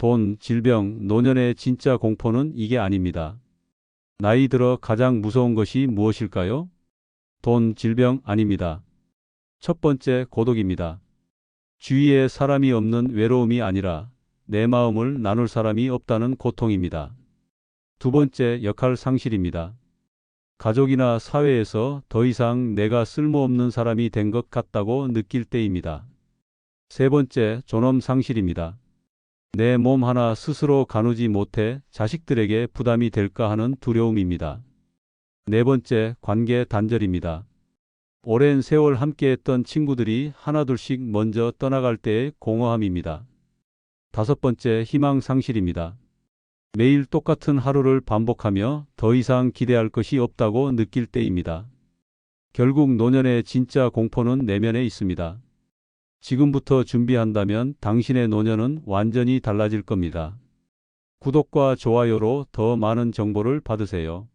돈, 질병, 노년의 진짜 공포는 이게 아닙니다. 나이 들어 가장 무서운 것이 무엇일까요? 돈, 질병 아닙니다. 첫 번째, 고독입니다. 주위에 사람이 없는 외로움이 아니라 내 마음을 나눌 사람이 없다는 고통입니다. 두 번째, 역할 상실입니다. 가족이나 사회에서 더 이상 내가 쓸모없는 사람이 된 것 같다고 느낄 때입니다. 세 번째, 존엄 상실입니다. 내 몸 하나 스스로 가누지 못해 자식들에게 부담이 될까 하는 두려움입니다. 네 번째, 관계 단절입니다. 오랜 세월 함께했던 친구들이 하나둘씩 먼저 떠나갈 때의 공허함입니다. 다섯 번째, 희망 상실입니다. 매일 똑같은 하루를 반복하며 더 이상 기대할 것이 없다고 느낄 때입니다. 결국 노년의 진짜 공포는 내면에 있습니다. 지금부터 준비한다면 당신의 노년은 완전히 달라질 겁니다. 구독과 좋아요로 더 많은 정보를 받으세요.